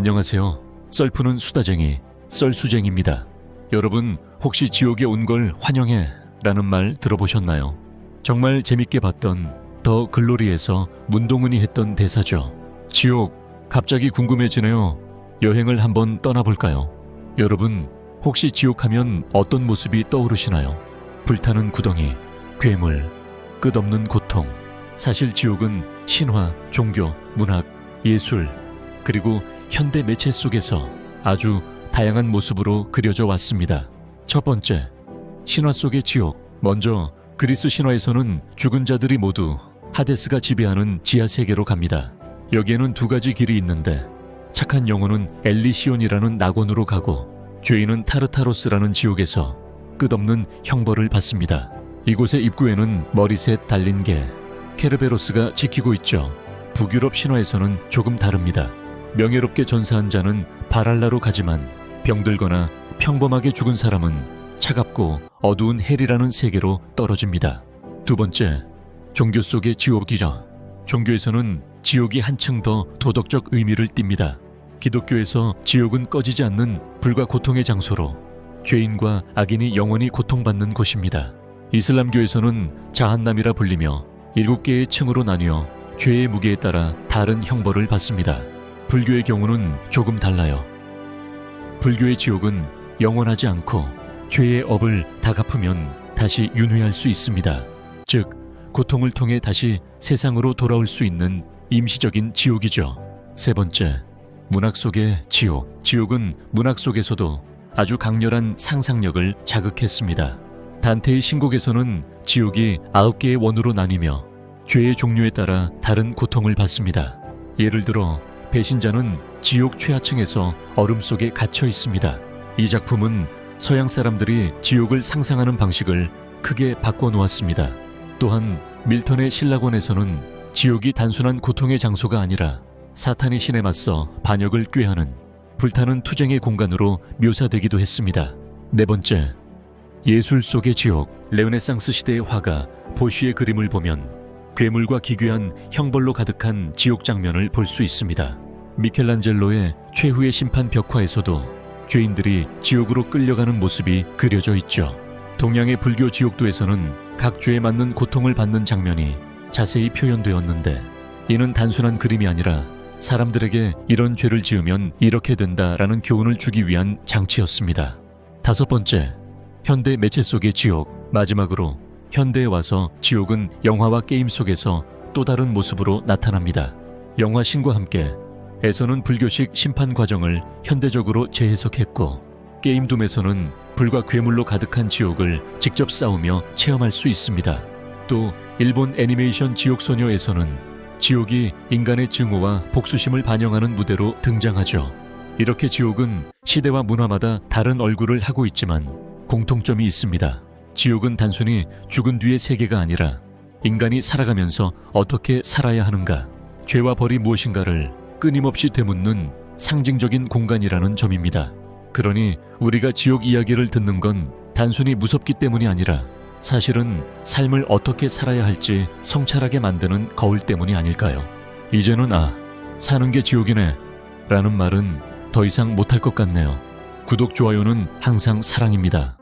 안녕하세요. 썰푸는 수다쟁이, 썰수쟁입니다. 여러분, 혹시 지옥에 온 걸 환영해 라는 말 들어보셨나요? 정말 재밌게 봤던 더 글로리에서 문동은이 했던 대사죠. 지옥, 갑자기 궁금해지네요. 여행을 한번 떠나볼까요? 여러분, 혹시 지옥하면 어떤 모습이 떠오르시나요? 불타는 구덩이, 괴물, 끝없는 고통. 사실 지옥은 신화, 종교, 문학, 예술, 그리고 현대 매체 속에서 아주 다양한 모습으로 그려져 왔습니다. 첫 번째, 신화 속의 지옥. 먼저 그리스 신화에서는 죽은 자들이 모두 하데스가 지배하는 지하 세계로 갑니다. 여기에는 두 가지 길이 있는데 착한 영혼은 엘리시온이라는 낙원으로 가고 죄인은 타르타로스라는 지옥에서 끝없는 형벌을 받습니다. 이곳의 입구에는 머리셋 달린 개 케르베로스가 지키고 있죠. 북유럽 신화에서는 조금 다릅니다. 명예롭게 전사한 자는 바랄라로 가지만 병들거나 평범하게 죽은 사람은 차갑고 어두운 헬이라는 세계로 떨어집니다. 두 번째, 종교 속의 지옥이라. 종교에서는 지옥이 한층 더 도덕적 의미를 띱니다. 기독교에서 지옥은 꺼지지 않는 불과 고통의 장소로 죄인과 악인이 영원히 고통받는 곳입니다. 이슬람교에서는 자한남이라 불리며 일곱 개의 층으로 나뉘어 죄의 무게에 따라 다른 형벌을 받습니다. 불교의 경우는 조금 달라요. 불교의 지옥은 영원하지 않고 죄의 업을 다 갚으면 다시 윤회할 수 있습니다. 즉, 고통을 통해 다시 세상으로 돌아올 수 있는 임시적인 지옥이죠. 세 번째, 문학 속의 지옥. 지옥은 문학 속에서도 아주 강렬한 상상력을 자극했습니다. 단테의 신곡에서는 지옥이 아홉 개의 원으로 나뉘며 죄의 종류에 따라 다른 고통을 받습니다. 예를 들어 배신자는 지옥 최하층에서 얼음 속에 갇혀 있습니다. 이 작품은 서양 사람들이 지옥을 상상하는 방식을 크게 바꿔 놓았습니다. 또한 밀턴의 신라권에서는 지옥이 단순한 고통의 장소가 아니라 사탄의 신에 맞서 반역을 꾀하는 불타는 투쟁의 공간으로 묘사되기도 했습니다. 네 번째, 예술 속의 지옥. 레오네상스 시대의 화가 보쉬의 그림을 보면 괴물과 기괴한 형벌로 가득한 지옥 장면을 볼 수 있습니다. 미켈란젤로의 최후의 심판 벽화에서도 죄인들이 지옥으로 끌려가는 모습이 그려져 있죠. 동양의 불교 지옥도에서는 각 죄에 맞는 고통을 받는 장면이 자세히 표현되었는데 이는 단순한 그림이 아니라 사람들에게 이런 죄를 지으면 이렇게 된다라는 교훈을 주기 위한 장치였습니다. 다섯 번째, 현대 매체 속의 지옥. 마지막으로 현대에 와서 지옥은 영화와 게임 속에서 또 다른 모습으로 나타납니다. 영화 신과 함께 에서는 불교식 심판 과정을 현대적으로 재해석했고 게임 둠에서는 불과 괴물로 가득한 지옥을 직접 싸우며 체험할 수 있습니다. 또 일본 애니메이션 지옥소녀에서는 지옥이 인간의 증오와 복수심을 반영하는 무대로 등장하죠. 이렇게 지옥은 시대와 문화마다 다른 얼굴을 하고 있지만 공통점이 있습니다. 지옥은 단순히 죽은 뒤의 세계가 아니라 인간이 살아가면서 어떻게 살아야 하는가, 죄와 벌이 무엇인가를 끊임없이 되묻는 상징적인 공간이라는 점입니다. 그러니 우리가 지옥 이야기를 듣는 건 단순히 무섭기 때문이 아니라 사실은 삶을 어떻게 살아야 할지 성찰하게 만드는 거울 때문이 아닐까요? 이제는 아, 사는 게 지옥이네. 라는 말은 더 이상 못할 것 같네요. 구독, 좋아요는 항상 사랑입니다.